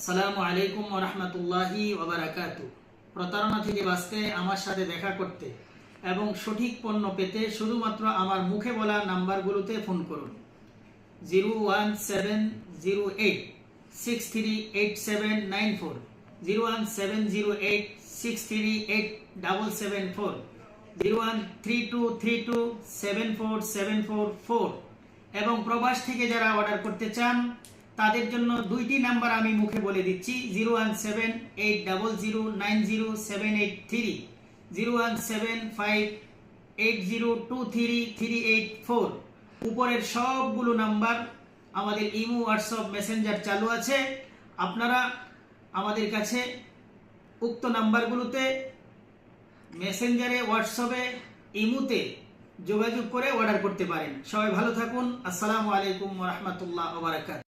আসসালামু আলাইকুম রহমতুল্লাহি ওবরাকাতু প্রতারণা থেকে বাঁচতে আমার সাথে দেখা করতে এবং সঠিক পণ্য পেতে শুধুমাত্র আমার মুখে বলা নাম্বারগুলোতে ফোন করুন। Zero one seven zero eight, six three eight seven nine four. Zero one seven zero eight, six three eight, double seven four. Zero one three two three two seven four seven four four. এবং প্রবাস থেকে যারা order করতে চান তাদের জন্য দুইটি number আমি মুখে বলে দিচ্ছি, zero one seven eight double zero nine zero seven eight three. Zero one seven five eight zero two three three eight four. উপরের সবগুলো নাম্বার আমাদের ইমো, হোয়াটসঅ্যাপ, মেসেঞ্জার চালু আছে। আপনারা আমাদের কাছে উক্ত নাম্বারগুলোতে মেসেঞ্জারে, হোয়াটসঅ্যাপে, ইমুতে যোগাযোগ করে অর্ডার করতে পারেন। সবাই ভালো থাকুন। আসসালামু আলাইকুম রহমতুল্লাহ ওবরাকাত